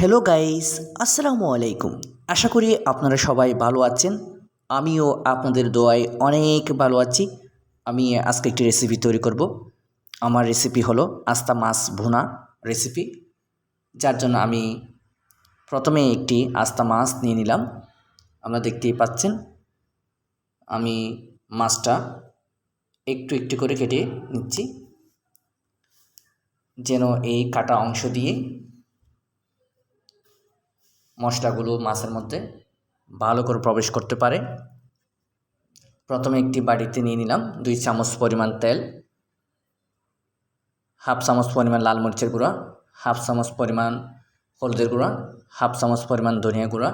Hello guys আসসালামু আলাইকুম। আশা করি আপনারা সবাই ভালো আছেন। আমিও আপনাদের দোয়ায় অনেক ভালো আছি। আমি আজকে একটি রেসিপি তৈরি করব। আমার রেসিপি হলো আস্তা মাছ ভুনা রেসিপি যার জন্য আমি প্রথমে একটি আস্তা মাছ নিয়ে নিলাম। আপনারা দেখতেই পাচ্ছেন, আমি মাছটা একটু একটু করে কেটে নিচ্ছি। যেন এই কাটা অংশ দিয়ে মশলাগুলো মাছের মধ্যে ভালো করে প্রবেশ করতে পারে। প্রথমে একটি বাড়িতে নিয়ে নিলাম দুই চামচ পরিমাণ তেল, হাফ চামচ পরিমাণ লাল মরিচের গুঁড়া, হাফ চামচ পরিমাণ হলুদের গুঁড়া, হাফ চামচ পরিমাণ ধনিয়া গুঁড়া,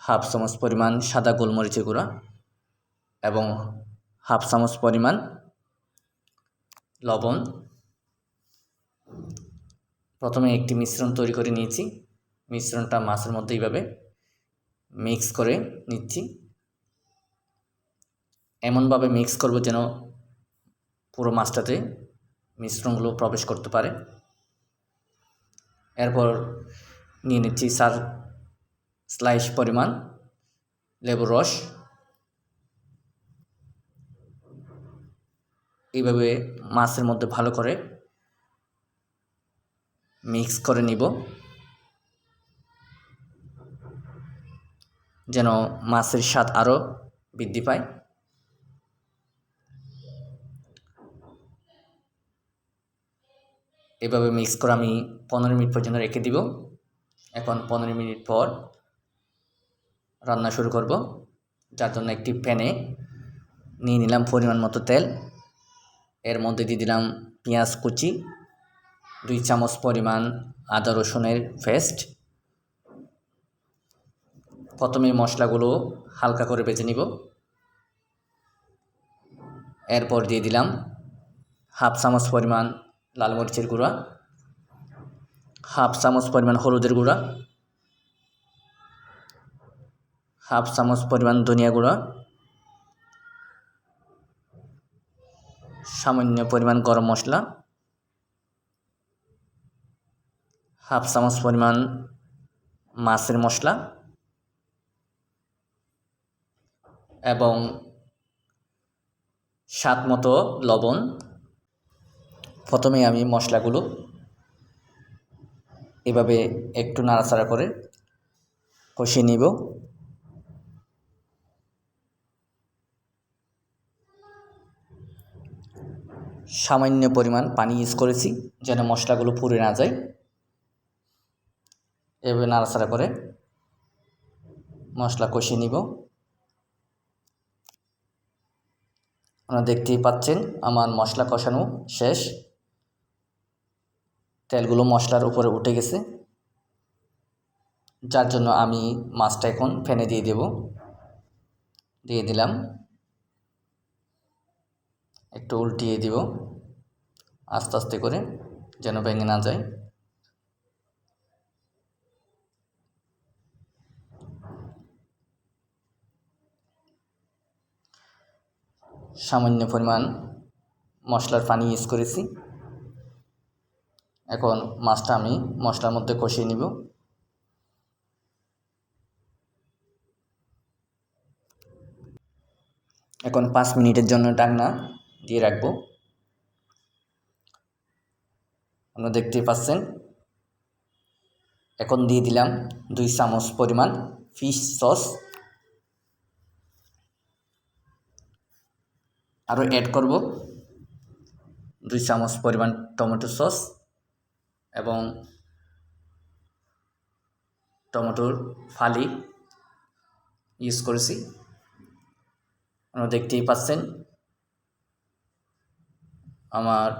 হাফ চামচ পরিমাণ সাদা গোলমরিচের গুঁড়া এবং হাফ চামচ পরিমাণ লবণ। প্রথমে একটি মিশ্রণ তৈরি করে নিয়েছি। মিশ্রণটা মাছের মধ্যে এইভাবে মিক্স করে নিচ্ছি। এমনভাবে মিক্স করব যেন পুরো মাছটাতে মিশ্রণগুলো প্রবেশ করতে পারে। এরপর নিয়ে নিচ্ছি সার স্লাইস পরিমাণ লেবুর রস। এইভাবে মাছের মধ্যে ভালো করে মিক্স করে নিব। যেন মাছের স্বাদ আরও বৃদ্ধি পায়। এভাবে মিক্স করে আমি পনেরো মিনিট পর্যন্ত রেখে দিব। এখন পনেরো মিনিট পর রান্না শুরু করব। যার জন্য একটি প্যানে নিয়ে নিলাম পরিমাণ মতো তেল। এর মধ্যে দিয়ে দিলাম পেঁয়াজ কুচি, দুই চামচ পরিমাণ আদা রসুনের পেস্ট প্রথমে মশলাগুলো হালকা করে বেছে নিব। এরপর দিয়ে দিলাম হাফ চামচ পরিমাণ লাল মরিচের গুঁড়া, হাফ চামচ পরিমাণ হলুদের গুঁড়া, হাফ চামচ পরিমাণ ধনিয়া গুঁড়া, সামান্য পরিমাণ গরম মশলা, হাফ চামচ পরিমাণ মাছের মশলা এবং স্বাদ মতো লবণ। প্রথমে আমি মশলাগুলো এভাবে একটু নাড়াচাড়া করে কষিয়ে নিব। সামান্য পরিমাণ পানি ইউজ করেছি যেন মশলাগুলো পুড়ে না যায়। এভাবে নাড়াচাড়া করে মশলা কষিয়ে নিব। আপনারা দেখতেই পাচ্ছেন, আমার মশলা কষানো শেষ। তেলগুলো মশলার উপরে উঠে গেছে। যার জন্য আমি মাছটা এখন ফেনে দিয়ে দেব। দিয়ে দিলাম। একটু উল্টিয়ে দিব। আস্তে আস্তে করে যেন ভেঙে না যায়। সামান্য পরিমাণ মশলার পানি ইউজ করেছি। এখন মাছটা আমি মশলার মধ্যে কষিয়ে নিব। এখন পাঁচ মিনিটের জন্য ডাকনা দিয়ে রাখব। আপনারা দেখতেই পাচ্ছেন, এখন দিয়ে দিলাম দুই চামচ পরিমাণ ফিশ সস আরও অ্যাড করব। দুই চামচ পরিমাণ টমেটো সস এবং টমেটোর ফালি ইউজ করেছি। আপনারা দেখতেই পাচ্ছেন আমার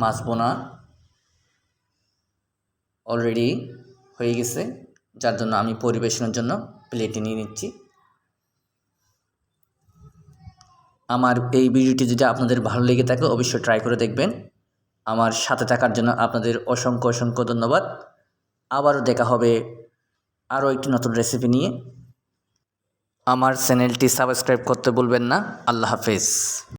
মাছ বোনা অলরেডি হয়ে গেছে, যার জন্য আমি পরিবেশনের জন্য প্লেটে নিয়ে নিচ্ছি। আমার এই ভিডিওটি যদি আপনাদের ভালো লেগে থাকে, অবশ্যই ট্রাই করে দেখবেন। আমার সাথে থাকার জন্য আপনাদের অসংখ্য অসংখ্য ধন্যবাদ। আবারও দেখা হবে আরও একটি নতুন রেসিপি নিয়ে। আমার চ্যানেলটি সাবস্ক্রাইব করতে ভুলবেন না। আল্লাহ হাফেজ।